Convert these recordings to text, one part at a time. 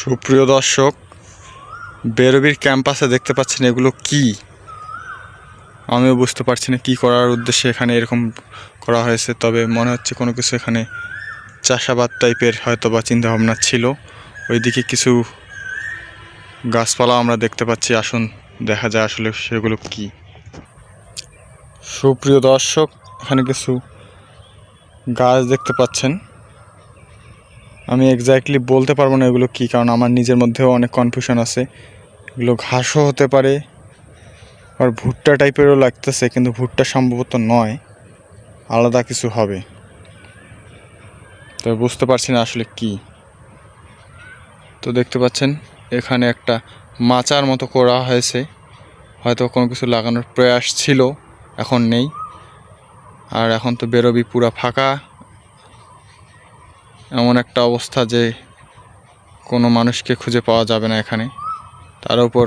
সুপ্রিয় দর্শক, বেরবির ক্যাম্পাসে দেখতে পাচ্ছেন এগুলো কি? আমিও বুঝতে পারছি না কী করার উদ্দেশ্যে এখানে এরকম করা হয়েছে, তবে মনে হচ্ছে কোনো কিছু এখানে চাষাবাদ টাইপের হয়তো বা চিন্তাভাবনা ছিল। ওইদিকে কিছু গাছপালা আমরা দেখতে পাচ্ছি, আসুন দেখা যায় আসলে সেগুলো কি। সুপ্রিয় দর্শক, এখানে কিছু গাছ দেখতে পাচ্ছেন। আমি এক্স্যাক্টলি বলতে পারব না এগুলো কী, কারণ আমার নিজের মধ্যেও অনেক কনফিউশন আছে। এগুলো ঘাসও হতে পারে আর ভুট্টা টাইপেরও লাগতেছে, কিন্তু ভুট্টা সম্ভবত নয়, আলাদা কিছু হবে। তো বুঝতে পারছি না আসলে কি। তো দেখতে পাচ্ছেন, এখানে একটা মাচার মতো করা হয়েছে। হয়তো কোনো কিছু লাগানোর প্রয়াস ছিল, এখন নেই। আর এখন তো বেরোবি পুরা ফাঁকা। একটা অবস্থা যে কোনো মানুষকে খুঁজে পাওয়া যাবে না এখানে। তার উপর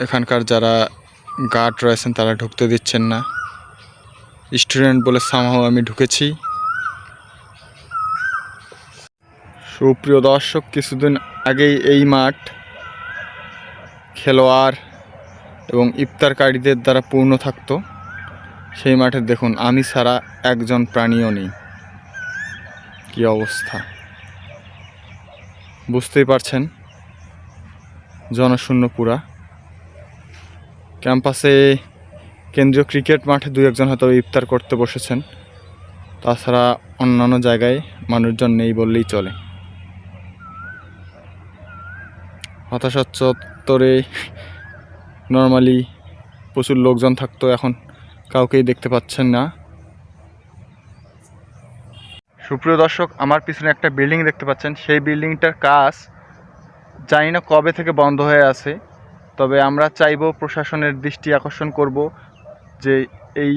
এখানকার যারা গার্ড রয়েছেন, তারা ঢুকতে দিচ্ছেন না। স্টুডেন্ট বলে সামহাও আমি ঢুকেছি। সুপ্রিয় দর্শক, কিছুদিন আগেই এই মাঠ খেলোয়াড় এবং ইফতারকারীদের দ্বারা পূর্ণ থাকতো। সেই মাঠে দেখুন, আমি ছাড়া একজন প্রাণীও নেই। কি অবস্থা? বুঝতেই পারছেন? জনশূন্য পুরা। ক্যাম্পাসে কেন্দ্রীয় ক্রিকেট মাঠে দু একজন হয়তো ইফতার করতে বসেছেন। তাছাড়া অন্যান্য জায়গায় মানুষজন নেই বললেই চলে। হতাশা চত্বরে নর্মালি প্রচুর লোকজন থাকতো, এখন কাউকেই দেখতে পাচ্ছেন না। সুপ্রিয় দর্শক, আমার পিছনে একটা বিল্ডিং দেখতে পাচ্ছেন। সেই বিল্ডিংটার কাজ জানি না কবে থেকে বন্ধ হয়ে আছে, তবে আমরা চাইব প্রশাসনের দৃষ্টি আকর্ষণ করব যে এই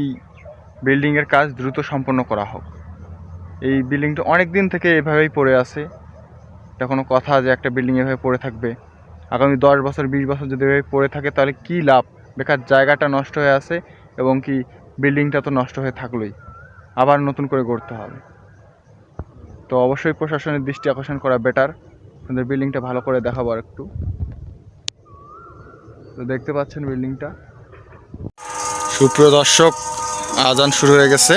বিল্ডিংয়ের কাজ দ্রুত সম্পন্ন করা হোক। এই বিল্ডিংটা অনেক দিন থেকে এভাবেই পড়ে আছে। এটা কোনো কথা যে একটা বিল্ডিং এভাবে পড়ে থাকবে। আগামী দশ বছর, বিশ বছর যদি এভাবে পড়ে থাকে, তাহলে কী লাভ? বেকার জায়গাটা নষ্ট হয়ে আছে এবং কি বিল্ডিংটা তো নষ্ট হয়ে থাকলোই। আবার নতুন করে গড়তে হবে। তো অবশ্যই প্রশাসনের দৃষ্টি আকর্ষণ করা বেটার আপনাদের বিল্ডিংটা ভালো করে দেখাবো আর একটু তো দেখতে পাচ্ছেন বিল্ডিংটা সুপ্রিয় দর্শক, আজান শুরু হয়ে গেছে।